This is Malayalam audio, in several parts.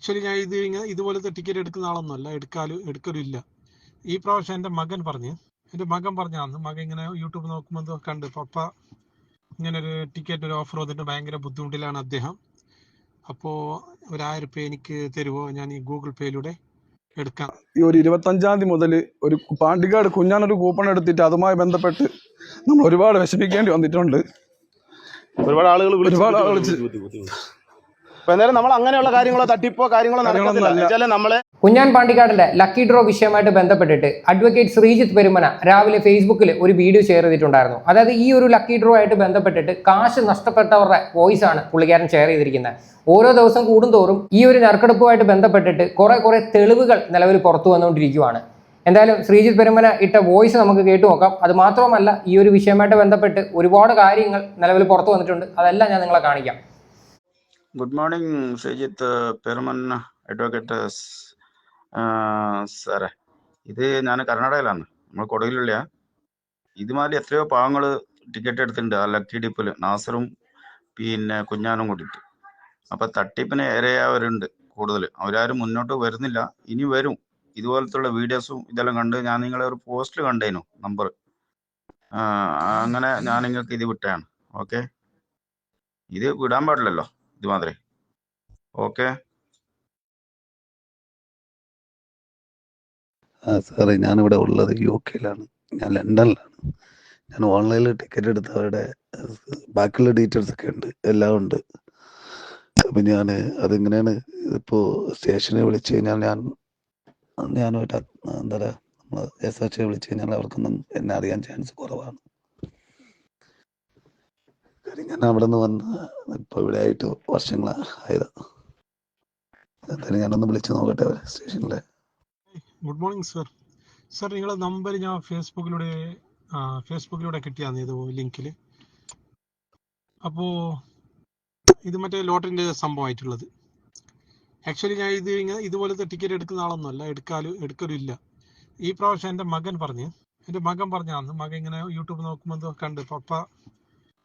ആക്ച്വലി ഞാൻ ഇത് ഇങ്ങനെ ഇതുപോലത്തെ ടിക്കറ്റ് എടുക്കുന്ന ആളൊന്നുമല്ല. എടുക്കാലും എടുക്കലില്ല. ഈ പ്രാവശ്യം എന്റെ മകൻ പറഞ്ഞ്. എന്റെ മകൻ പറഞ്ഞാന്ന് മകൻ ഇങ്ങനെ യൂട്യൂബ് നോക്കുമ്പോൾ കണ്ട് പപ്പ ഇങ്ങനെ ഒരു ടിക്കറ്റ് ഒരു ഓഫർ വന്നിട്ട് ഭയങ്കര ബുദ്ധിമുട്ടിലാണ് അദ്ദേഹം. അപ്പോൾ ഒരു ആയിരം രൂപ എനിക്ക് തരുമോ ഞാൻ ഈ ഗൂഗിൾ പേയിലൂടെ എടുക്കാം. ഈ ഒരു ഇരുപത്തഞ്ചാം തീയതി മുതൽ ഒരു പാണ്ടിക്കാട് കുഞ്ഞാനൊരു കൂപ്പൺ എടുത്തിട്ട് അതുമായി ബന്ധപ്പെട്ട് നമ്മൾ ഒരുപാട് വിഷമിക്കേണ്ടി വന്നിട്ടുണ്ട്. ഒരുപാട് ആളുകൾ ഒരുപാട് ആളുകൾ അപ്പൊ എന്തായാലും നമ്മൾ അങ്ങനെയുള്ള കാര്യങ്ങളോ തട്ടിപ്പോ കാര്യങ്ങളോ നടക്കുന്നില്ല നമ്മളെ കുഞ്ഞാൻ പാണ്ടിക്കാടിന്റെ ലക്കി ഡ്രോ വിഷയമായിട്ട് ബന്ധപ്പെട്ടിട്ട് അഡ്വക്കേറ്റ് ശ്രീജിത്ത് പെരുമന രാവിലെ ഫേസ്ബുക്കിൽ ഒരു വീഡിയോ ഷെയർ ചെയ്തിട്ടുണ്ടായിരുന്നു. അതായത് ഈ ഒരു ലക്കി ഡ്രോ ആയിട്ട് ബന്ധപ്പെട്ടിട്ട് കാശ് നഷ്ടപ്പെട്ടവരുടെ വോയിസ് ആണ് പുള്ളിക്കാരൻ ഷെയർ ചെയ്തിരിക്കുന്നത്. ഓരോ ദിവസം കൂടുന്തോറും ഈ ഒരു നറുക്കെടുപ്പുമായിട്ട് ബന്ധപ്പെട്ടിട്ട് കുറെ കുറെ തെളിവുകൾ നിലവിൽ പുറത്തു വന്നുകൊണ്ടിരിക്കുകയാണ് എന്തായാലും ശ്രീജിത്ത് പെരുമന ഇട്ട വോയിസ് നമുക്ക് കേട്ടു നോക്കാം. അത് മാത്രമല്ല ഈ ഒരു വിഷയമായിട്ട് ബന്ധപ്പെട്ട് ഒരുപാട് കാര്യങ്ങൾ നിലവിൽ പുറത്തു വന്നിട്ടുണ്ട്. അതെല്ലാം ഞാൻ നിങ്ങളെ കാണിക്കാം. Good morning Sreejith Peruman advocate സാറേ ഇത് ഞാൻ കർണാടകയിലാണ്. നമ്മൾ കൊടകിലുള്ള ഇതുമാതിരി എത്രയോ പാവങ്ങൾ ടിക്കറ്റ് എടുത്തിട്ടുണ്ട്. ആ ലക്കി ഡിപ്പിൽ നാസറും പിന്നെ കുഞ്ഞാനും കൂടിയിട്ട് അപ്പൊ തട്ടിപ്പിന് ഇരയായവരുണ്ട് കൂടുതൽ അവരാരും മുന്നോട്ട് വരുന്നില്ല. ഇനി വരും. ഇതുപോലത്തുള്ള വീഡിയോസും ഇതെല്ലാം കണ്ട് ഞാൻ നിങ്ങളെ ഒരു പോസ്റ്റ് കണ്ടേനു നമ്പർ അങ്ങനെ ഞാൻ നിങ്ങൾക്ക് ഇത് വിട്ടതാണ്. ഓക്കെ ഇത് വിടാൻ പാടില്ലല്ലോ. ഇതുമാതിരി. ഓക്കെ. ആ സാറേ ഞാനിവിടെ ഉള്ളത് യു കെയിലാണ് ഞാൻ ലണ്ടനിലാണ്. ഞാൻ ഓൺലൈനിൽ ടിക്കറ്റ് എടുത്ത് അവരുടെ ബാക്കിയുള്ള ഡീറ്റെയിൽസ് ഒക്കെ ഉണ്ട്. എല്ലാം ഉണ്ട്. അപ്പം ഞാൻ അതെങ്ങനെയാണ് ഇപ്പോൾ സ്റ്റേഷനിൽ വിളിച്ചു കഴിഞ്ഞാൽ ഞാൻ ഞാനൊരു എന്താ പറയുക എസ് എച്ച് വിളിച്ചു കഴിഞ്ഞാൽ അവർക്കൊന്നും എന്നെ അറിയാൻ ചാൻസ് കുറവാണ്. കാര്യം ഞാൻ അവിടെ നിന്ന് വന്ന് ഇപ്പോൾ ഇവിടെ ആയിട്ട് വർഷങ്ങളായത്. എന്തായാലും ഞാനൊന്ന് വിളിച്ചു നോക്കട്ടെ സ്റ്റേഷനിലെ. ഗുഡ് മോർണിംഗ് സർ സർ നിങ്ങളെ നമ്പർ ഞാൻ ഫേസ്ബുക്കിലൂടെ ഫേസ്ബുക്കിലൂടെ കിട്ടിയാന്ന് ഇത് ലിങ്കിൽ അപ്പോൾ ഇത് മറ്റേ ലോട്ടറിന്റെ സംഭവമായിട്ടുള്ളത്. ആക്ച്വലി ഞാൻ ഇത് ഇങ്ങനെ ഇതുപോലത്തെ ടിക്കറ്റ് എടുക്കുന്ന ആളൊന്നുമല്ല. എടുക്കാലും എടുക്കലില്ല ഈ പ്രാവശ്യം എന്റെ മകൻ പറഞ്ഞ് എന്റെ മകൻ പറഞ്ഞാന്ന്. മകൻ ഇങ്ങനെ യൂട്യൂബ് നോക്കുമ്പോൾ കണ്ട് പപ്പ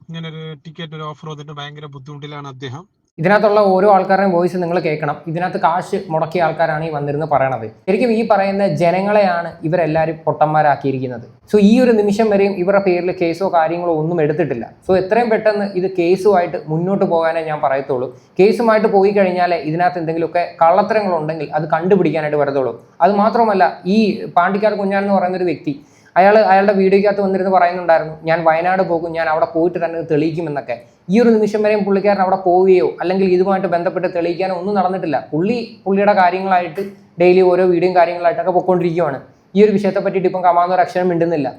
ഇങ്ങനെ ഒരു ടിക്കറ്റ് ഒരു ഓഫർ വന്നിട്ട് ഭയങ്കര ബുദ്ധിമുട്ടിലാണ് അദ്ദേഹം. ഇതിനകത്തുള്ള ഓരോ ആൾക്കാരുടെയും വോയിസ് നിങ്ങൾ കേൾക്കണം. ഇതിനകത്ത് കാശ് മുടക്കിയ ആൾക്കാരാണ് ഈ വന്നിരുന്ന് പറയണത്. ശരിക്കും ഈ പറയുന്ന ജനങ്ങളെയാണ് ഇവരെല്ലാവരും പൊട്ടന്മാരാക്കിയിരിക്കുന്നത്. സോ ഈ ഒരു നിമിഷം വരെയും ഇവരുടെ പേരിൽ കേസോ കാര്യങ്ങളോ ഒന്നും എടുത്തിട്ടില്ല. സോ എത്രയും പെട്ടെന്ന് ഇത് കേസുമായിട്ട് മുന്നോട്ട് പോകാനേ ഞാൻ പറയത്തുള്ളൂ. കേസുമായിട്ട് പോയി കഴിഞ്ഞാൽ ഇതിനകത്ത് എന്തെങ്കിലുമൊക്കെ കള്ളത്തരങ്ങളുണ്ടെങ്കിൽ അത് കണ്ടുപിടിക്കാനായിട്ട് വരത്തുള്ളൂ. അത് മാത്രമല്ല ഈ പാണ്ടിക്കാട് കുഞ്ഞാൻ എന്ന് പറയുന്ന ഒരു വ്യക്തി അയാൾ അയാളുടെ വീഡിയോയ്ക്കകത്ത് വന്നിരുന്ന് പറയുന്നുണ്ടായിരുന്നു ഞാൻ വയനാട് പോകും ഞാൻ അവിടെ പോയിട്ട് തന്നെ തെളിയിക്കുമെന്നൊക്കെ. ഈ ഒരു നിമിഷം വരെയും പുള്ളിക്കാരൻ അവിടെ പോവുകയോ അല്ലെങ്കിൽ ഇതുമായിട്ട് ബന്ധപ്പെട്ട് തെളിയിക്കാനോ ഒന്നും നടന്നിട്ടില്ല. പുള്ളി പുള്ളിയുടെ കാര്യങ്ങളായിട്ട് ഡെയിലി ഓരോ വീഡിയോയും കാര്യങ്ങളായിട്ടൊക്കെ പൊയ്ക്കൊണ്ടിരിക്കുകയാണ് ഈ ഒരു വിഷയത്തെ പറ്റിയിട്ട് ഇപ്പം കമാന്നൊരു അക്ഷരം മിണ്ടുന്നില്ല.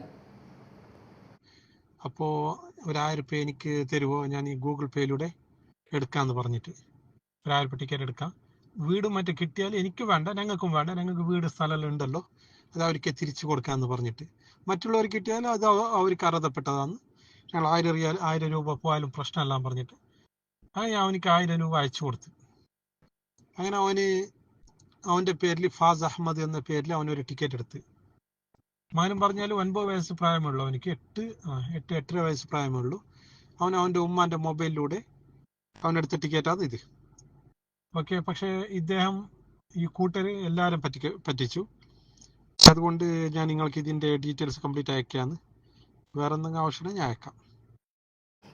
അപ്പോൾ ഒരായിരം രൂപ എനിക്ക് തരുമോ ഞാൻ ഈ ഗൂഗിൾ പേയിലൂടെ എടുക്കാമെന്ന് പറഞ്ഞിട്ട്. ഒരായിരം രൂപ ടിക്കറ്റ് എടുക്കാം. വീടും മറ്റും കിട്ടിയാൽ എനിക്ക് വേണ്ട ഞങ്ങൾക്കും വേണ്ട. ഞങ്ങൾക്ക് വീട് സ്ഥലമെല്ലാം ഉണ്ടല്ലോ. അത് അവർക്ക് തിരിച്ചു കൊടുക്കാമെന്ന് പറഞ്ഞിട്ട് മറ്റുള്ളവർക്ക് കിട്ടിയാൽ അത് അവ- അവർക്ക് അർഹതപ്പെട്ടതാണ് ഞങ്ങൾ ആയിരം റിയാൽ ആയിരം രൂപ പോയാലും പ്രശ്നമല്ല പറഞ്ഞിട്ട് അങ്ങനെ അവനിക്ക് ആയിരം രൂപ അയച്ചു കൊടുത്തു. അങ്ങനെ അവന് അവന്റെ പേരിൽ ഫാസ് അഹമ്മദ് എന്ന പേരിൽ അവനൊരു ടിക്കറ്റ് എടുത്ത്. മാനും പറഞ്ഞാൽ ഒൻപത് വയസ്സ് പ്രായമുള്ളൂ അവനിക്ക്. എട്ട് എട്ട് എട്ടര വയസ്സ് പ്രായമുള്ളൂ. അവൻ അവന്റെ ഉമ്മാന്റെ മൊബൈലിലൂടെ അവനെടുത്ത ടിക്കറ്റാണ് ഇത്. ഓക്കെ പക്ഷേ ഇദ്ദേഹം ഈ കൂട്ടർ എല്ലാവരും പറ്റിക്ക പറ്റിച്ചു. അതുകൊണ്ട് ഞാൻ നിങ്ങൾക്ക് ഇതിന്റെ ഡീറ്റെയിൽസ് കംപ്ലീറ്റ് അയക്കാന്ന്. വേറെ എന്തെങ്കിലും ആവശ്യമുണ്ടെങ്കിൽ ഞാൻ അയക്കാം.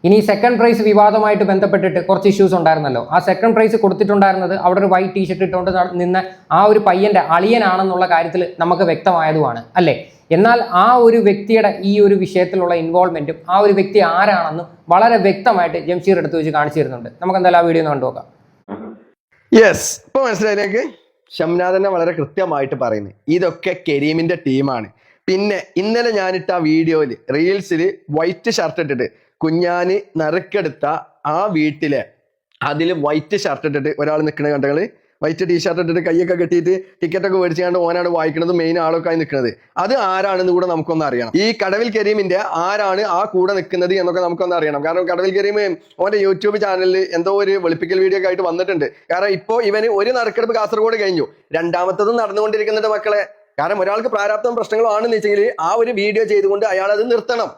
ഇനി സെക്കൻഡ് പ്രൈസ് വിവാദമായിട്ട് ബന്ധപ്പെട്ടിട്ട് കുറച്ച് ഇഷ്യൂസ് ഉണ്ടായിരുന്നല്ലോ. ആ സെക്കൻഡ് പ്രൈസ് കൊടുത്തിട്ടുണ്ടായിരുന്നത് അവിടെ ഒരു വൈറ്റ് ടീഷർട്ട് ഇട്ടുകൊണ്ട് നിന്ന ആ ഒരു പയ്യന്റെ അളിയനാണെന്നുള്ള കാര്യത്തിൽ നമുക്ക് വ്യക്തമായതുമാണ് അല്ലേ? എന്നാൽ ആ ഒരു വ്യക്തിയുടെ ഈ ഒരു വിഷയത്തിലുള്ള ഇൻവോൾവ്മെന്റും ആ ഒരു വ്യക്തി ആരാണെന്നും വളരെ വ്യക്തമായിട്ട് ജംഷീർ എടുത്തു വെച്ച് കാണിച്ചു തരുന്നുണ്ട്. നമുക്ക് എന്തായാലും ആ വീഡിയോ ഒന്ന് കണ്ടുനോക്കാം. യെസ് ഇപ്പൊ ഷംനാഥനെ വളരെ കൃത്യമായിട്ട് പറയുന്നത് ഇതൊക്കെ കരീമിന്റെ ടീമാണ് പിന്നെ ഇന്നലെ ഞാനിട്ട ആ വീഡിയോയിൽ റീൽസിൽ വൈറ്റ് ഷർട്ട് ഇട്ടിട്ട് കുഞ്ഞാന് നറുക്കെടുത്ത ആ വീട്ടിലെ അതിൽ വൈറ്റ് ഷർട്ട് ഇട്ടിട്ട് ഒരാൾ നിൽക്കുന്ന കണ്ടകൾ വൈറ്റ് ടീഷർട്ട് ഇട്ടിട്ട് കൈയൊക്കെ കെട്ടിയിട്ട് ടിക്കറ്റ് ഒക്കെ മേടിച്ചാണ്ട് ഓനാണ് വായിക്കുന്നത് മെയിൻ ആളൊക്കെ ആയി നിൽക്കുന്നത് അത് ആരാണെന്ന് കൂടെ നമുക്കൊന്ന് അറിയണം. ഈ കടവിൽ കരീമിന്റെ ആരാണ് ആ കൂടെ നിൽക്കുന്നത് എന്നൊക്കെ നമുക്കൊന്ന് അറിയണം. കാരണം കടവിൽ കരീം ഓന്റെ യൂട്യൂബ് ചാനലിൽ എന്തോ ഒരു വെളുപ്പിക്കൽ വീഡിയോ ഒക്കെ ആയിട്ട് വന്നിട്ടുണ്ട്. കാരണം ഇപ്പോ ഇവന് ഒരു നറുക്കെടുപ്പ് കാസർഗോഡ് കഴിഞ്ഞു. രണ്ടാമത്തതും നടന്നുകൊണ്ടിരിക്കുന്നുണ്ട് മക്കളെ കാരണം ഒരാൾക്ക് പ്രാരാബ്ദം പ്രശ്നങ്ങളാണെന്ന് വെച്ചെങ്കിൽ ആ ഒരു വീഡിയോ ചെയ്തുകൊണ്ട് അയാൾ അത് നിർത്തണം.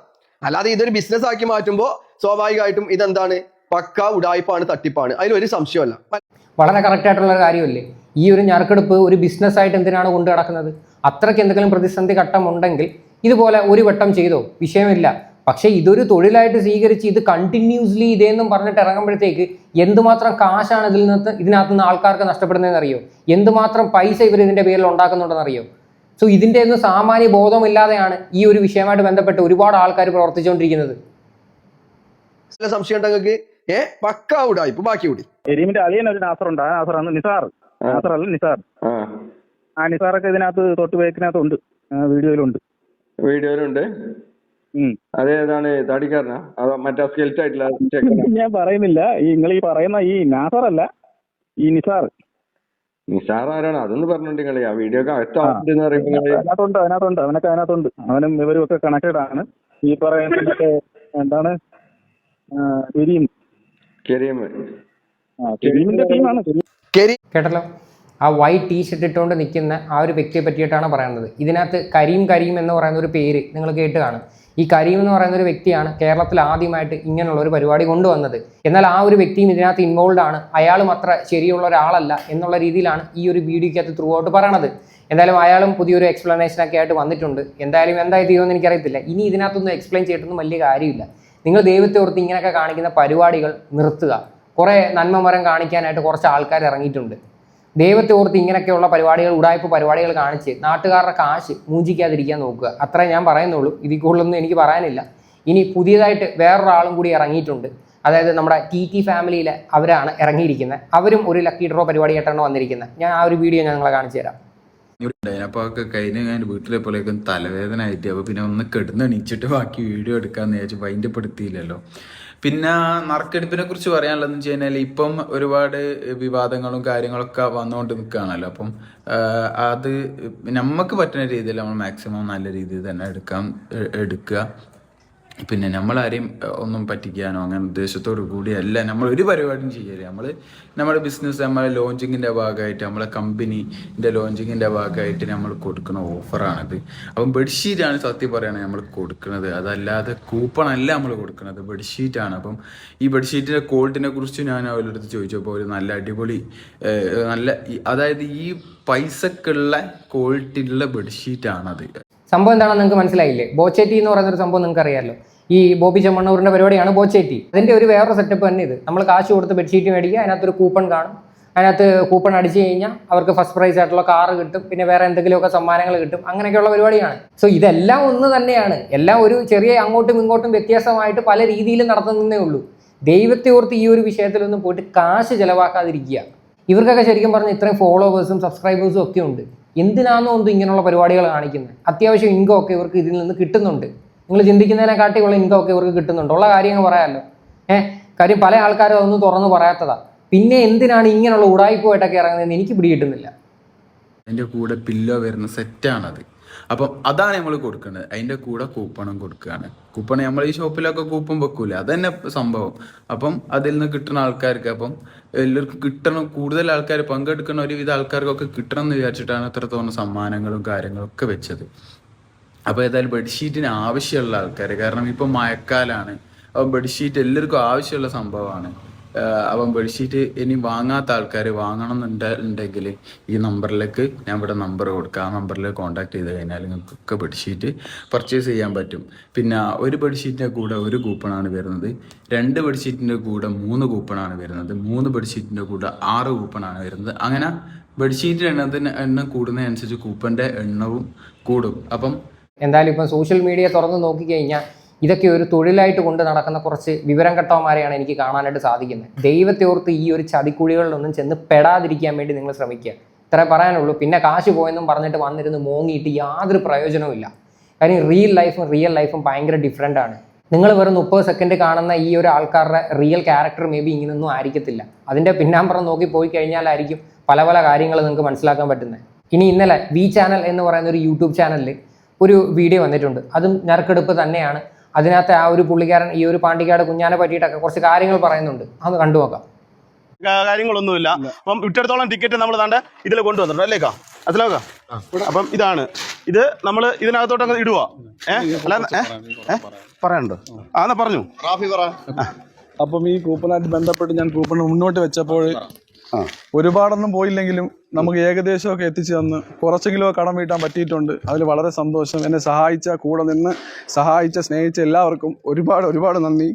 അല്ലാതെ ഇതൊരു ബിസിനസ് ആക്കി മാറ്റുമ്പോൾ സ്വാഭാവികമായിട്ടും ഇതെന്താണ്? പക്ക ഉടായ്പാണ് തട്ടിപ്പാണ്. അതിലൊരു സംശയമല്ല. വളരെ കറക്റ്റ് ആയിട്ടുള്ള കാര്യമല്ലേ? ഈ ഒരു ഞറുക്കെടുപ്പ് ഒരു ബിസിനസ് ആയിട്ട് എന്തിനാണ് കൊണ്ടു നടക്കുന്നത്? അത്രയ്ക്ക് എന്തെങ്കിലും പ്രതിസന്ധി ഘട്ടം ഉണ്ടെങ്കിൽ ഇതുപോലെ ഒരു വട്ടം ചെയ്തോ? വിഷയമില്ല. പക്ഷേ ഇതൊരു തൊഴിലായിട്ട് സ്വീകരിച്ച് ഇത് കണ്ടിന്യൂസ്ലി ഇതേന്നും പറഞ്ഞിട്ട് ഇറങ്ങുമ്പോഴത്തേക്ക് എന്തുമാത്രം കാശാണ് ഇതിൽ നിന്ന് ഇതിനകത്ത് നിന്ന് ആൾക്കാർക്ക് നഷ്ടപ്പെടുന്നതെന്ന് അറിയോ എന്തുമാത്രം പൈസ ഇവർ ഇതിന്റെ പേരിൽ ഉണ്ടാക്കുന്നുണ്ടെന്ന് അറിയോ സോ ഇതിന്റെ ഒന്നും സാമാന്യ ബോധമില്ലാതെയാണ് ഈ ഒരു വിഷയമായിട്ട് ബന്ധപ്പെട്ട് ഒരുപാട് ആൾക്കാർ പ്രവർത്തിച്ചുകൊണ്ടിരിക്കുന്നത്. ചില സംശയം ഉണ്ടെങ്കിൽ ഏ? പക്ക ഉടായ്പ ബാക്കി കൂടി. എരീമിന്റെ അളിയൻ ഒരു നാസർ ഉണ്ട്. ആ നാസറാണ് നിസാർ. നാസർ അല്ല നിസാർ. ആ. നിസാറൊക്കെ ഇതിനകത്ത് തൊട്ട് ബേക്കിനകത്തുണ്ട് വീഡിയോയിലുണ്ട്. വീഡിയോയിലുണ്ട്. അതേതാണ് തടിക്കാരനാ? അതോ മറ്റേ സ്കെൽറ്റ് ആയിട്ടുള്ള ഞാൻ പറയുന്നില്ല. ഈ നിങ്ങൾ ഈ പറയുന്ന ഈ നാസർ അല്ല ഈ നിസാർ. നിസാർ ആരാണ്? അതൊന്ന് പറഞ്ഞിട്ടുണ്ട് നിങ്ങൾ. ആ വീഡിയോ അതിനകത്തുണ്ട് അതിനകത്തുണ്ട്. അവനൊക്കെ അതിനകത്തുണ്ട്. അവനും ഇവരും ഒക്കെ കണക്റ്റഡ് ആണ്. ഈ പറയുന്ന എന്താണ്? ആ, കേട്ടല്ലോ? ആ വൈറ്റ് ടീ ഷർട്ട് ഇട്ടുകൊണ്ട് നിൽക്കുന്ന ആ ഒരു വ്യക്തിയെ പറ്റിയിട്ടാണ് പറയുന്നത്. ഇതിനകത്ത് കരീം കരീം എന്ന് പറയുന്ന ഒരു പേര് നിങ്ങൾ കേട്ട് കാണും. ഈ കരീം എന്ന് പറയുന്ന ഒരു വ്യക്തിയാണ് കേരളത്തിൽ ആദ്യമായിട്ട് ഇങ്ങനെയുള്ള ഒരു പരിപാടി കൊണ്ടുവന്നത്. എന്നാൽ ആ ഒരു വ്യക്തിയും ഇതിനകത്ത് ഇൻവോൾവ് ആണ്. അയാളും അത്ര ശരിയുള്ള ഒരാളല്ല എന്നുള്ള രീതിയിലാണ് ഈ ഒരു വീഡിയോയ്ക്കകത്ത് ത്രൂ ഔട്ട് പറയണത്. എന്തായാലും അയാളും പുതിയൊരു എക്സ്പ്ലനേഷൻ ഒക്കെ ആയിട്ട് വന്നിട്ടുണ്ട്. എന്തായാലും എന്തായി തീരുമെന്ന് എനിക്കറിയത്തില്ല. ഇനി ഇതിനകത്തൊന്നും എക്സ്പ്ലെയിൻ ചെയ്തിട്ടൊന്നും വലിയ കാര്യമില്ല. നിങ്ങൾ ദൈവത്തെ ഓർത്ത് ഇങ്ങനെയൊക്കെ കാണിക്കുന്ന പരിപാടികൾ നിർത്തുക. കുറേ നന്മമരം കാണിക്കാനായിട്ട് കുറച്ച് ആൾക്കാർ ഇറങ്ങിയിട്ടുണ്ട്. ദൈവത്തെ ഓർത്ത് ഇങ്ങനെയൊക്കെയുള്ള പരിപാടികൾ ഉടായ്പ പരിപാടികൾ കാണിച്ച് നാട്ടുകാരുടെ കാശ് മൂഞ്ചിക്കാതിരിക്കാൻ നോക്കുക. അത്രേ ഞാൻ പറയുന്നുള്ളൂ. ഇതിൽ കൂടുതലൊന്നും എനിക്ക് പറയാനില്ല. ഇനി പുതിയതായിട്ട് വേറൊരാളും കൂടി ഇറങ്ങിയിട്ടുണ്ട്. അതായത് നമ്മുടെ ടി ടി ഫാമിലിയിലെ അവരാണ് ഇറങ്ങിയിരിക്കുന്നത്. അവരും ഒരു ലക്കി ഡ്രോ പരിപാടിയായിട്ടാണ് വന്നിരിക്കുന്നത്. ഞാൻ ആ ഒരു വീഡിയോ ഞാൻ നിങ്ങളെ കാണിച്ചു തരാം. അപ്പൊ ഒക്കെ കഴിഞ്ഞ് ഞാൻ തലവേദന ആയിട്ട് അപ്പൊ പിന്നെ ഒന്ന് കിടന്ന് എണീച്ചിട്ട് ബാക്കി വീഡിയോ എടുക്കാന്ന് വിചാരിച്ചു വൈൻഡപ്പെടുത്തിയില്ലല്ലോ. പിന്നെ നറുക്കെടുപ്പിനെ കുറിച്ച് പറയാനുള്ളതെന്ന് വെച്ച് കഴിഞ്ഞാൽ ഇപ്പം ഒരുപാട് വിവാദങ്ങളും കാര്യങ്ങളൊക്കെ വന്നുകൊണ്ട് നിൽക്കുകയാണല്ലോ അപ്പം അത് നമുക്ക് പറ്റുന്ന രീതിയിൽ നമ്മൾ മാക്സിമം നല്ല രീതിയിൽ തന്നെ എടുക്കാം എടുക്കുക. പിന്നെ നമ്മളാരെയും ഒന്നും പറ്റിക്കാനോ അങ്ങനെ ഉദ്ദേശത്തോടു കൂടിയല്ല. നമ്മൾ ഒരു പരിപാടിയും ചെയ്യരുത്. നമ്മൾ നമ്മുടെ ബിസിനസ് നമ്മളെ ലോഞ്ചിങ്ങിന്റെ ഭാഗമായിട്ട് നമ്മളെ കമ്പനിന്റെ ലോഞ്ചിങ്ങിന്റെ ഭാഗമായിട്ട് നമ്മൾ കൊടുക്കുന്ന ഓഫറാണത് അപ്പം ബെഡ്ഷീറ്റാണ് സത്യം പറയുകയാണെങ്കിൽ നമ്മൾ കൊടുക്കുന്നത്. അതല്ലാതെ കൂപ്പൺ അല്ല നമ്മൾ കൊടുക്കുന്നത്. ബെഡ്ഷീറ്റാണ് അപ്പം ഈ ബെഡ്ഷീറ്റിന്റെ ക്വാളിറ്റിനെ കുറിച്ച് ഞാൻ അവരുടെ ചോദിച്ചപ്പോൾ ഒരു നല്ല അടിപൊളി നല്ല അതായത് ഈ പൈസക്കുള്ള ക്വാളിറ്റിയുള്ള ബെഡ്ഷീറ്റാണത് സംഭവം എന്താണെന്ന് നിങ്ങൾക്ക് മനസ്സിലായില്ലേ? ബോച്ചേറ്റി എന്ന് പറയുന്ന ഒരു സംഭവം നിങ്ങൾക്ക് അറിയാമല്ലോ ഈ ബോബി ചെമ്മണ്ണൂരിന്റെ പരിപാടിയാണ് ബോച്ചേറ്റി. അതിന്റെ ഒരു വേറെ സെറ്റപ്പ് തന്നെ ഇത്. നമ്മൾ കാശ് കൊടുത്ത് ബെഡ്ഷീറ്റ് മേടിക്കുക അതിനകത്തൊരു കൂപ്പൺ കാണും. അതിനകത്ത് കൂപ്പൺ അടിച്ചു കഴിഞ്ഞാൽ അവർക്ക് ഫസ്റ്റ് പ്രൈസ് ആയിട്ടുള്ള കാറ് കിട്ടും. പിന്നെ വേറെ എന്തെങ്കിലുമൊക്കെ സമ്മാനങ്ങൾ കിട്ടും. അങ്ങനെയൊക്കെയുള്ള പരിപാടിയാണ് സോ ഇതെല്ലാം ഒന്ന് തന്നെയാണ്. എല്ലാം ഒരു ചെറിയ അങ്ങോട്ടും ഇങ്ങോട്ടും വ്യത്യാസമായിട്ട് പല രീതിയിലും നടത്തുന്നതേ ഉള്ളൂ. ദൈവത്തെ ഓർത്ത് ഈ ഒരു വിഷയത്തിലൊന്നും പോയിട്ട് കാശ് ചിലവാക്കാതിരിക്കുക. ഇവർക്കൊക്കെ ശരിക്കും പറഞ്ഞാൽ ഇത്രയും ഫോളോവേഴ്സും സബ്സ്ക്രൈബേഴ്സും ഒക്കെ ഉണ്ട്. എന്തിനാണോ ഒന്നും ഇങ്ങനെയുള്ള പരിപാടികൾ കാണിക്കുന്നത് അത്യാവശ്യം ഇൻകം ഒക്കെ ഇവർക്ക് ഇതിൽ നിന്ന് കിട്ടുന്നുണ്ട്. നിങ്ങൾ ചിന്തിക്കുന്നതിനെക്കാട്ടിയുള്ള ഇൻകം ഒക്കെ ഇവർക്ക് കിട്ടുന്നുണ്ട്. ഉള്ള കാര്യങ്ങൾ പറയാമല്ലോ. ഏഹ് കാര്യം പല ആൾക്കാരും അതൊന്നും തുറന്ന് പറയാത്തതാണ് പിന്നെ എന്തിനാണ് ഇങ്ങനെയുള്ള ഉടായ്പമായിട്ടൊക്കെ ഇറങ്ങുന്നതെന്ന് എനിക്ക് പിടികിട്ടുന്നില്ല. അതിന്റെ കൂടെ പില്ലോ വരുന്ന സെറ്റാണത് അപ്പം അതാണ് നമ്മൾ കൊടുക്കുന്നത് അതിന്റെ കൂടെ കൂപ്പണും കൊടുക്കുകയാണ് കൂപ്പൺ നമ്മൾ ഈ ഷോപ്പിലൊക്കെ കൂപ്പൺ വെക്കൂലേ. തന്നെ സംഭവം. അപ്പം അതിൽ നിന്ന് കിട്ടുന്ന ആൾക്കാർക്ക് അപ്പം എല്ലാവർക്കും കിട്ടണം കൂടുതൽ ആൾക്കാർ പങ്കെടുക്കുന്ന ഒരുവിധ ആൾക്കാർക്കൊക്കെ കിട്ടണം എന്ന് വിചാരിച്ചിട്ടാണ് അത്രത്തോളം സമ്മാനങ്ങളും കാര്യങ്ങളും ഒക്കെ വെച്ചത്. അപ്പോൾ ഏതായാലും ബെഡ്ഷീറ്റിന് ആവശ്യമുള്ള ആൾക്കാർ കാരണം ഇപ്പം മഴക്കാലാണ്. അപ്പം ബെഡ്ഷീറ്റ് എല്ലാവർക്കും ആവശ്യമുള്ള സംഭവമാണ്. അപ്പം ബെഡ്ഷീറ്റ് ഇനി വാങ്ങാത്ത ആൾക്കാർ വാങ്ങണം എന്നുണ്ടെങ്കിൽ ഈ നമ്പറിലേക്ക് ഞാൻ ഇവിടെ നമ്പർ കൊടുക്കാം. ആ നമ്പറിൽ കോൺടാക്ട് ചെയ്ത് കഴിഞ്ഞാൽ നിങ്ങൾക്കൊക്കെ ബെഡ്ഷീറ്റ് പർച്ചേസ് ചെയ്യാൻ പറ്റും. പിന്നെ ഒരു ബെഡ്ഷീറ്റിന്റെ കൂടെ ഒരു കൂപ്പണാണ് വരുന്നത്. രണ്ട് ബെഡ്ഷീറ്റിന്റെ കൂടെ മൂന്ന് കൂപ്പണാണ് വരുന്നത്. മൂന്ന് ബെഡ്ഷീറ്റിന്റെ കൂടെ ആറ് കൂപ്പണാണ് വരുന്നത്. അങ്ങനെ ബെഡ്ഷീറ്റ് എണ്ണത്തിന് എണ്ണം കൂടുന്നതനുസരിച്ച് കൂപ്പന്റെ എണ്ണവും കൂടും. അപ്പം എന്തായാലും ഇപ്പം സോഷ്യൽ മീഡിയ തുറന്ന് നോക്കിക്കഴിഞ്ഞാൽ ഇതൊക്കെ ഒരു തൊഴിലായിട്ട് കൊണ്ട് നടക്കുന്ന കുറച്ച് വിവരം കെട്ടവന്മാരെയാണ് എനിക്ക് കാണാനായിട്ട് സാധിക്കുന്നത്. ദൈവത്തെ ഓർത്ത് ഈ ഒരു ചതിക്കുഴികളിലൊന്നും ചെന്ന് പെടാതിരിക്കാൻ വേണ്ടി നിങ്ങൾ ശ്രമിക്കുക. ഇത്രേ പറയാനുള്ളൂ. പിന്നെ കാശ് പോയെന്നും പറഞ്ഞിട്ട് വന്നിരുന്ന് മോങ്ങിയിട്ട് യാതൊരു പ്രയോജനവും കാര്യം റിയൽ ലൈഫും റിയൽ ലൈഫും ഭയങ്കര ഡിഫറെന്റ് ആണ്. നിങ്ങൾ വെറും മുപ്പത് സെക്കൻഡ് കാണുന്ന ഈ ഒരു ആൾക്കാരുടെ റിയൽ ക്യാരക്ടർ മേ ബി ഇങ്ങനൊന്നും ആയിരിക്കത്തില്ല. അതിന്റെ പിന്നാമ്പുറം നോക്കി പോയി കഴിഞ്ഞാലായിരിക്കും പല പല കാര്യങ്ങൾ നിങ്ങൾക്ക് മനസ്സിലാക്കാൻ പറ്റുന്നത്. ഇനി ഇന്നലെ വി ചാനൽ എന്ന് പറയുന്ന ഒരു യൂട്യൂബ് ചാനലിൽ ഒരു വീഡിയോ വന്നിട്ടുണ്ട്. അതും ഞെരക്കെടുപ്പ് തന്നെയാണ്. അതിനകത്ത് ആ ഒരു പുള്ളിക്കാരൻ ഈ ഒരു പാണ്ടിക്കാട് കുഞ്ഞാനെ പറ്റിയിട്ടൊക്കെ കുറച്ച് കാര്യങ്ങൾ പറയുന്നുണ്ട്. അത് കണ്ടു നോക്കാം. കാര്യങ്ങളൊന്നുമില്ല. അപ്പം ഇട്ടടുത്തോളം ടിക്കറ്റ് നമ്മൾ താണ്ട് ഇതിൽ കൊണ്ടുവന്നിട്ടുണ്ട്. അല്ലേക്കാ? അതിലോക്കാ അപ്പം ഇതാണ്. ഇത് നമ്മൾ ഇതിനകത്തോട്ട് അങ്ങ് ഇടുവാ. ഏഹ് അല്ല ഏഹ് ഏഹ് പറയാനുണ്ടോ ആ. എന്നാ പറഞ്ഞു. അപ്പം ഈ കൂപ്പണായിട്ട് ബന്ധപ്പെട്ട് ഞാൻ കൂപ്പൺ മുന്നോട്ട് വെച്ചപ്പോൾ ഒരുപാടൊന്നും പോയില്ലെങ്കിലും നമുക്ക് ഏകദേശമൊക്കെ എത്തിച്ചു തന്ന് കുറച്ചെങ്കിലും കടം വീട്ടാൻ പറ്റിയിട്ടുണ്ട്. അതിൽ വളരെ സന്തോഷം. എന്നെ സഹായിച്ച കൂടെ നിന്ന് സഹായിച്ച സ്നേഹിച്ച എല്ലാവർക്കും ഒരുപാട് ഒരുപാട് നന്ദി.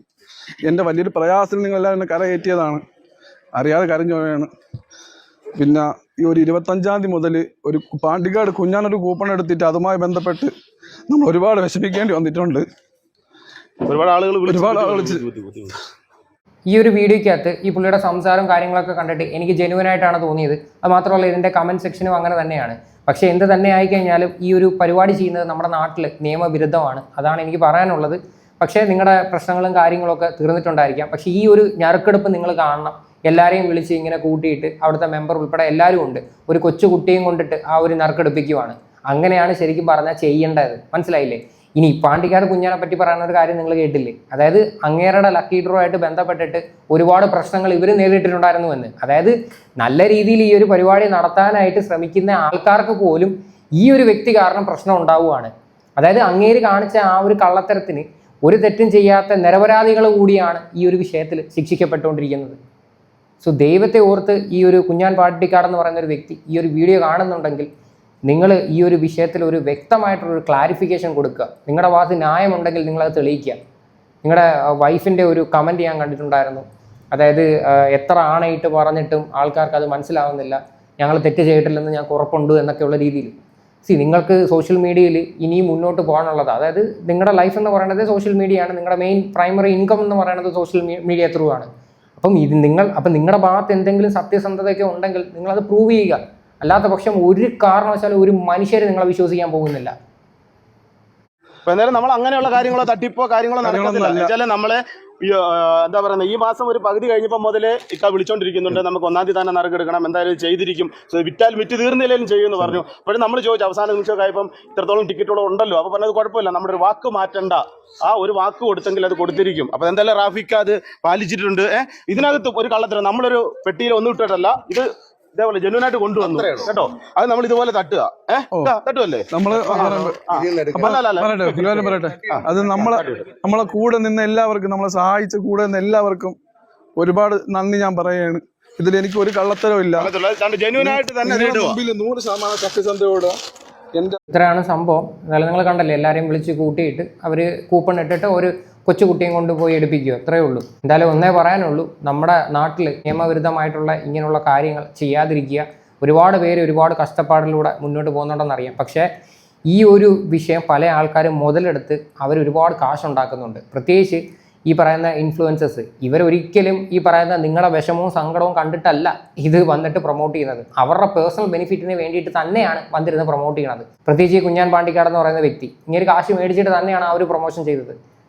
എന്റെ വലിയൊരു പ്രയാസത്തിൽ നിങ്ങളെല്ലാം എന്നെ കരകയറ്റിയതാണ്. അറിയാതെ കരഞ്ഞു പോയാണ് പിന്നെ ഈ ഒരു ഇരുപത്തഞ്ചാം തീയതി മുതൽ ഒരു പാണ്ടിക്കാട് കുഞ്ഞാനൊരു കൂപ്പൺ എടുത്തിട്ട് അതുമായി ബന്ധപ്പെട്ട് നമ്മൾ ഒരുപാട് വിഷമിക്കേണ്ടി വന്നിട്ടുണ്ട്. ഒരുപാട് ആളുകൾ ഒരുപാട് ആളുകൾ ഈ ഒരു വീഡിയോയ്ക്കകത്ത് ഈ പുള്ളിയുടെ സംസാരവും കാര്യങ്ങളൊക്കെ കണ്ടിട്ട് എനിക്ക് ജെനുവൻ ആയിട്ടാണ് തോന്നിയത്. അത് മാത്രമല്ല ഇതിന്റെ കമന്റ് സെക്ഷനും അങ്ങനെ തന്നെയാണ്. പക്ഷേ എന്ത് തന്നെ ആയിക്കഴിഞ്ഞാലും ഈ ഒരു പരിപാടി ചെയ്യുന്നത് നമ്മുടെ നാട്ടിൽ നിയമവിരുദ്ധമാണ്. അതാണ് എനിക്ക് പറയാനുള്ളത്. പക്ഷേ നിങ്ങളുടെ പ്രശ്നങ്ങളും കാര്യങ്ങളൊക്കെ തീർന്നിട്ടുണ്ടായിരിക്കാം. പക്ഷേ ഈ ഒരു ഞറുക്കെടുപ്പ് നിങ്ങൾ കാണണം. എല്ലാവരെയും വിളിച്ച് ഇങ്ങനെ കൂട്ടിയിട്ട് അവിടുത്തെ മെമ്പർ ഉൾപ്പെടെ എല്ലാവരും ഉണ്ട്. ഒരു കൊച്ചു കുട്ടിയും കൊണ്ടിട്ട് ആ ഒരു നറുക്കെടുപ്പിക്കുവാണ്. അങ്ങനെയാണ് ശരിക്കും പറഞ്ഞാൽ ചെയ്യേണ്ടത്. മനസ്സിലായില്ലേ? ഇനി പാണ്ടിക്കാട് കുഞ്ഞാനെ പറ്റി പറയുന്ന ഒരു കാര്യം നിങ്ങൾ കേട്ടില്ലേ? അതായത് അങ്ങേരുടെ ലക്കി ഡ്രോ ആയിട്ട് ബന്ധപ്പെട്ടിട്ട് ഒരുപാട് പ്രശ്നങ്ങൾ ഇവർ നേരിട്ടിട്ടുണ്ടായിരുന്നു എന്ന്. അതായത് നല്ല രീതിയിൽ ഈ ഒരു പരിപാടി നടത്താനായിട്ട് ശ്രമിക്കുന്ന ആൾക്കാർക്ക് പോലും ഈ ഒരു വ്യക്തി കാരണം പ്രശ്നം ഉണ്ടാവുകയാണ്. അതായത് അങ്ങേര് കാണിച്ച ആ ഒരു കള്ളത്തരത്തിന് ഒരു തെറ്റും ചെയ്യാത്ത നിരപരാധികൾ കൂടിയാണ് ഈ ഒരു വിഷയത്തിൽ ശിക്ഷിക്കപ്പെട്ടുകൊണ്ടിരിക്കുന്നത്. സോ ദൈവത്തെ ഓർത്ത് ഈ ഒരു കുഞ്ഞാൻ പാട്ടിക്കാടെന്ന് പറയുന്ന ഒരു വ്യക്തി ഈ ഒരു വീഡിയോ കാണുന്നുണ്ടെങ്കിൽ നിങ്ങൾ ഈ ഒരു വിഷയത്തിൽ ഒരു വ്യക്തമായിട്ടുള്ളൊരു ക്ലാരിഫിക്കേഷൻ കൊടുക്കുക. നിങ്ങളുടെ ഭാഗത്ത് ന്യായമുണ്ടെങ്കിൽ നിങ്ങളത് തെളിയിക്കുക. നിങ്ങളുടെ വൈഫിന്റെ ഒരു കമന്റ് ഞാൻ കണ്ടിട്ടുണ്ടായിരുന്നു. അതായത് എത്ര ആണയിട്ട് പറഞ്ഞിട്ടും ആൾക്കാർക്ക് അത് മനസ്സിലാവുന്നില്ല. ഞങ്ങൾ തെറ്റ് ചെയ്തിട്ടില്ലെന്ന് ഞങ്ങൾക്ക് ഉറപ്പുണ്ട് എന്നൊക്കെയുള്ള രീതിയിൽ. സി നിങ്ങൾക്ക് സോഷ്യൽ മീഡിയയിൽ ഇനിയും മുന്നോട്ട് പോകാനുള്ളത് അതായത് നിങ്ങളുടെ ലൈഫ് എന്ന് പറയുന്നത് സോഷ്യൽ മീഡിയയാണ് നിങ്ങളുടെ മെയിൻ പ്രൈമറി ഇൻകം എന്ന് പറയുന്നത് സോഷ്യൽ മീഡിയ ത്രൂ ആണ്. അപ്പം ഇത് നിങ്ങൾ അപ്പം നിങ്ങളുടെ ഭാഗത്ത് എന്തെങ്കിലും സത്യസന്ധതയൊക്കെ ഉണ്ടെങ്കിൽ നിങ്ങളത് പ്രൂവ് ചെയ്യുക. അല്ലാത്ത പക്ഷം ഒരു കാരണവശാലും ഒരു മനുഷ്യരെ നിങ്ങളെ വിശ്വസിക്കാൻ പോകുന്നില്ല. അപ്പൊ എന്തായാലും നമ്മൾ അങ്ങനെയുള്ള കാര്യങ്ങളോ തട്ടിപ്പോ കാര്യങ്ങളോ നടക്കുന്നില്ല നമ്മൾ എന്താ പറയുന്നത് ഈ മാസം ഒരു പകുതി കഴിഞ്ഞപ്പോൾ മുതലേ ഇക്ക വിളിച്ചോണ്ടിരിക്കുന്നുണ്ട്. നമുക്ക് ഒന്നാം തീയതി തന്നെ നറുക്കെടുക്കണം എന്തായാലും ചെയ്തിരിക്കും. വിറ്റാൽ വിറ്റ് തീർന്നില്ലെങ്കിലും ചെയ്യുമെന്ന് പറഞ്ഞു. അപ്പോഴും നമ്മൾ ചോദിച്ചു അവസാന നിമിഷമൊക്കെ ആയപ്പം ഇത്രത്തോളം ടിക്കറ്റുകൾ ഉണ്ടല്ലോ. അപ്പോൾ പറഞ്ഞത് കുഴപ്പമില്ല. നമ്മുടെ ഒരു വാക്ക് മാറ്റണ്ട. ആ ഒരു വാക്ക് കൊടുത്തെങ്കിൽ അത് കൊടുത്തിരിക്കും. അപ്പോൾ എന്തായാലും റാഫിക്ക് അത് പാലിച്ചിട്ടുണ്ട്. ഏഹ് ഇതിനകത്ത് ഒരു കള്ളത്തരം. നമ്മളൊരു പെട്ടിയിൽ ഒന്നും ഇട്ടിട്ടല്ല. ഇത് ഇതേപോലെ ജെന്യൂനായിട്ട് കൊണ്ടുവന്നു. കേട്ടോ? അത് നമ്മൾ ഇതുപോലെ തട്ടുക. തട്ടുമല്ലേ നമ്മൾ. പറയട്ടെ അത് നമ്മളെ നമ്മളെ കൂടെ നിന്ന് എല്ലാവർക്കും നമ്മളെ സഹായിച്ച കൂടെ നിന്ന് എല്ലാവർക്കും ഒരുപാട് നന്ദി ഞാൻ പറയാണ് ഇതിൽ എനിക്ക് ഒരു കള്ളത്തരവും ഇല്ല. മുമ്പിൽ നൂറ് ശതമാനം സത്യസന്ധയോട് എന്റെ ഇത്രയാണ് സംഭവം. എന്നാലും നിങ്ങൾ കണ്ടല്ലേ എല്ലാവരെയും വിളിച്ച് കൂട്ടിയിട്ട് അവർ കൂപ്പൺ ഇട്ടിട്ട് ഒരു കൊച്ചു കുട്ടിയും കൊണ്ടുപോയി എടുപ്പിക്കുക അത്രയേ ഉള്ളൂ. എന്തായാലും ഒന്നേ പറയാനുള്ളൂ. നമ്മുടെ നാട്ടിൽ നിയമവിരുദ്ധമായിട്ടുള്ള ഇങ്ങനെയുള്ള കാര്യങ്ങൾ ചെയ്യാതിരിക്കുക. ഒരുപാട് പേര് ഒരുപാട് കഷ്ടപ്പാടിലൂടെ മുന്നോട്ട് പോകുന്നുണ്ടെന്നറിയാം. പക്ഷേ ഈ ഒരു വിഷയം പല ആൾക്കാരും മുതലെടുത്ത് അവർ ഒരുപാട് കാശുണ്ടാക്കുന്നുണ്ട്. പ്രത്യേകിച്ച് ഈ പറയുന്ന ഇൻഫ്ലുവൻസസ് ഇവരൊരിക്കലും ഈ പറയുന്ന നിങ്ങളുടെ വിഷമവും സങ്കടവും കണ്ടിട്ടല്ല ഇത് വന്നിട്ട് പ്രൊമോട്ട് ചെയ്യുന്നത്. അവരുടെ പേഴ്സണൽ ബെനിഫിറ്റിന് വേണ്ടിയിട്ട് തന്നെയാണ് വന്നിരുന്ന് പ്രൊമോട്ട് ചെയ്യുന്നത് പ്രത്യേകിച്ച് കുഞ്ഞാൻ പാണ്ടിക്കാട് എന്ന് പറയുന്ന വ്യക്തി. ഇങ്ങനെ കാശ് മേടിച്ചിട്ട് തന്നെയാണ് ആ ഒരു പ്രൊമോഷൻ ചെയ്തത്.